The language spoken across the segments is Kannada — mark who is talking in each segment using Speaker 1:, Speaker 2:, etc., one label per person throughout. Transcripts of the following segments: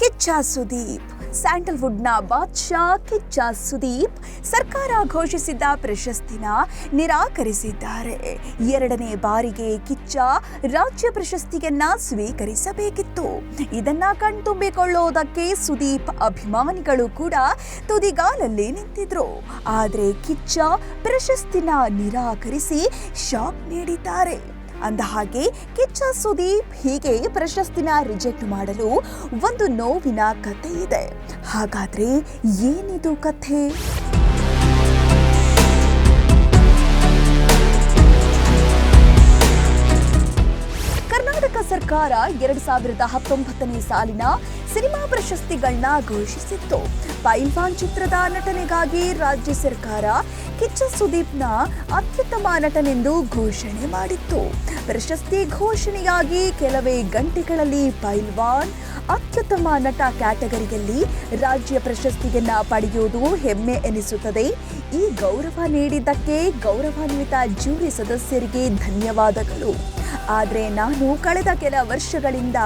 Speaker 1: ಕಿಚ್ಚ ಸುದೀಪ್. ಸ್ಯಾಂಡಲ್ವುಡ್ನ ಬಾದ್ಶಾ ಕಿಚ್ಚ ಸುದೀಪ್ ಸರ್ಕಾರ ಘೋಷಿಸಿದ್ದ ಪ್ರಶಸ್ತಿನ ನಿರಾಕರಿಸಿದ್ದಾರೆ. ಎರಡನೇ ಬಾರಿಗೆ ಕಿಚ್ಚ ರಾಜ್ಯ ಪ್ರಶಸ್ತಿಯನ್ನ ಸ್ವೀಕರಿಸಬೇಕಿತ್ತು. ಇದನ್ನ ಕಣ್ತುಂಬಿಕೊಳ್ಳೋದಕ್ಕೆ ಸುದೀಪ್ ಅಭಿಮಾನಿಗಳು ಕೂಡ ತುದಿಗಾಲಲ್ಲಿ ನಿಂತಿದ್ರು. ಆದರೆ ಕಿಚ್ಚ ಪ್ರಶಸ್ತಿನ ನಿರಾಕರಿಸಿ ಶಾಕ್ ನೀಡಿದ್ದಾರೆ. ಅಂದ ಹಾಗೆ ಕಿಚ್ಚ ಸುದೀಪ್ ಹೀಗೆ ಪ್ರಶಸ್ತಿನ ರಿಜೆಕ್ಟ್ ಮಾಡಲು ಒಂದು ನೋವಿನ ಕಥೆ ಇದೆ. ಹಾಗಾದ್ರೆ ಏನಿದು ಕಥೆ? ಕರ್ನಾಟಕ ಸರ್ಕಾರ ಎರಡ್ ಸಾವಿರದ ಹತ್ತೊಂಬತ್ತನೇ ಸಾಲಿನ ಸಿನಿಮಾ ಪ್ರಶಸ್ತಿಗಳನ್ನ ಘೋಷಿಸಿತ್ತು. ಪೈಲ್ವಾನ್ ಚಿತ್ರದ ನಟನೆಗಾಗಿ ರಾಜ್ಯ ಸರ್ಕಾರ ಕಿಚ್ಚ ಸುದೀಪ್ನ ಅತ್ಯುತ್ತಮ ನಟನೆಂದು ಘೋಷಣೆ ಮಾಡಿತ್ತು. ಪ್ರಶಸ್ತಿ ಘೋಷಣೆಯಾಗಿ ಕೆಲವೇ ಗಂಟೆಗಳಲ್ಲಿ ಪೈಲ್ವಾನ್ ಅತ್ಯುತ್ತಮ ನಟ ಕ್ಯಾಟಗರಿಯಲ್ಲಿ ರಾಜ್ಯ ಪ್ರಶಸ್ತಿಯನ್ನ ಪಡೆಯುವುದು ಹೆಮ್ಮೆ ಎನಿಸುತ್ತದೆ. ಈ ಗೌರವ ನೀಡಿದ್ದಕ್ಕೆ ಗೌರವಾನ್ವಿತ ಜೂರಿ ಸದಸ್ಯರಿಗೆ ಧನ್ಯವಾದಗಳು. ಆದರೆ ನಾನು ಕಳೆದ ಕೆಲ ವರ್ಷಗಳಿಂದ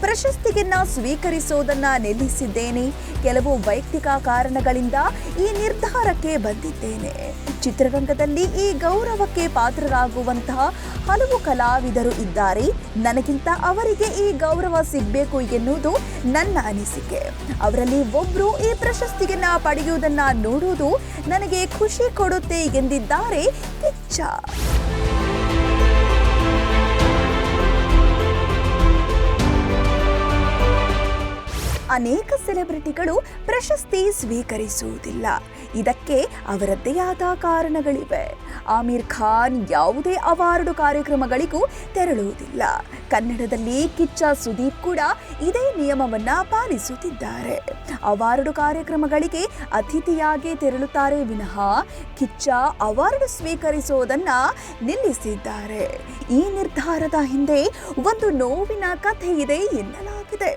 Speaker 1: ಪ್ರಶಸ್ತಿಯನ್ನ ಸ್ವೀಕರಿಸೋದನ್ನು ನಿಲ್ಲಿಸಿದ್ದೇನೆ. ಕೆಲವು ವೈಯಕ್ತಿಕ ಕಾರಣಗಳಿಂದ ಈ ನಿರ್ಧಾರಕ್ಕೆ ಬಂದಿದ್ದೇನೆ. ಚಿತ್ರರಂಗದಲ್ಲಿ ಈ ಗೌರವಕ್ಕೆ ಪಾತ್ರರಾಗುವಂತಹ ಹಲವು ಕಲಾವಿದರು ಇದ್ದಾರೆ. ನನಗಿಂತ ಅವರಿಗೆ ಈ ಗೌರವ ಸಿಗಬೇಕು ಎನ್ನುವುದು ನನ್ನ ಅನಿಸಿಕೆ. ಅವರಲ್ಲಿ ಒಬ್ಬರು ಈ ಪ್ರಶಸ್ತಿಯನ್ನ ಪಡೆಯುವುದನ್ನ ನೋಡುವುದು ನನಗೆ ಖುಷಿ ಕೊಡುತ್ತೆ ಎಂದಿದ್ದಾರೆ ಕಿಚ್ಚ. ಅನೇಕ ಸೆಲೆಬ್ರಿಟಿಗಳು ಪ್ರಶಸ್ತಿ ಸ್ವೀಕರಿಸುವುದಿಲ್ಲ. ಇದಕ್ಕೆ ಅವರದ್ದೇ ಆದ ಕಾರಣಗಳಿವೆ. ಆಮೀರ್ ಖಾನ್ ಯಾವುದೇ ಅವಾರ್ಡು ಕಾರ್ಯಕ್ರಮಗಳಿಗೂ ತೆರಳುವುದಿಲ್ಲ. ಕನ್ನಡದಲ್ಲಿ ಕಿಚ್ಚ ಸುದೀಪ್ ಕೂಡ ಇದೇ ನಿಯಮವನ್ನ ಪಾಲಿಸುತ್ತಿದ್ದಾರೆ. ಅವಾರ್ಡು ಕಾರ್ಯಕ್ರಮಗಳಿಗೆ ಅತಿಥಿಯಾಗಿ ತೆರಳುತ್ತಾರೆ ವಿನಃ ಕಿಚ್ಚ ಅವಾರ್ಡ್ ಸ್ವೀಕರಿಸುವುದನ್ನ ನಿಲ್ಲಿಸಿದ್ದಾರೆ. ಈ ನಿರ್ಧಾರದ ಹಿಂದೆ ಒಂದು ನೋವಿನ ಕಥೆ ಇದೆ ಎನ್ನಲಾಗಿದೆ.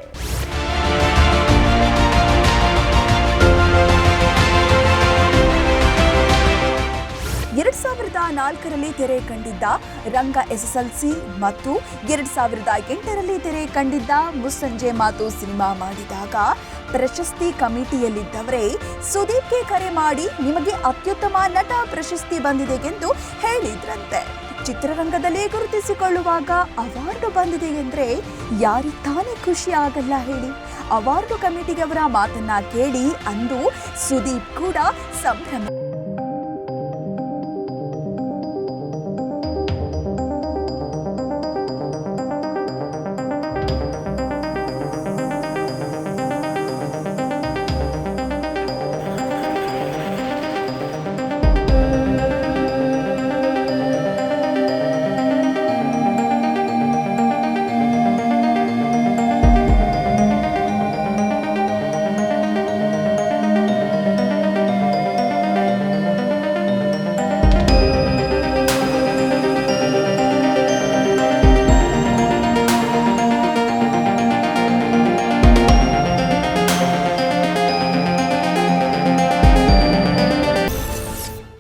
Speaker 1: ನಾಲ್ಕರಲ್ಲಿ ತೆರೆ ಕಂಡಿದ್ದ ರಂಗ ಎಸ್ಎಸ್ಎಲ್ಸಿ ಮತ್ತು ಎರಡ್ ಸಾವಿರದ ಎಂಟರಲ್ಲಿ ತೆರೆ ಕಂಡಿದ್ದ ಮುಸ್ಸಂಜೆ ಮಾತು ಸಿನಿಮಾ ಮಾಡಿದಾಗ ಪ್ರಶಸ್ತಿ ಕಮಿಟಿಯಲ್ಲಿದ್ದವರೇ ಸುದೀಪ್ಗೆ ಕರೆ ಮಾಡಿ ನಿಮಗೆ ಅತ್ಯುತ್ತಮ ನಟ ಪ್ರಶಸ್ತಿ ಬಂದಿದೆ ಎಂದು ಹೇಳಿದ್ರಂತೆ. ಚಿತ್ರರಂಗದಲ್ಲಿ ಗುರುತಿಸಿಕೊಳ್ಳುವಾಗ ಅವಾರ್ಡು ಬಂದಿದೆ ಎಂದರೆ ಯಾರಿಗೆ ತಾನೇ ಖುಷಿ ಆಗಲ್ಲ ಹೇಳಿ. ಅವಾರ್ಡು ಕಮಿಟಿಯವರ ಮಾತನ್ನ ಕೇಳಿ ಅಂದು ಸುದೀಪ್ ಕೂಡ ಸಂಭ್ರಮ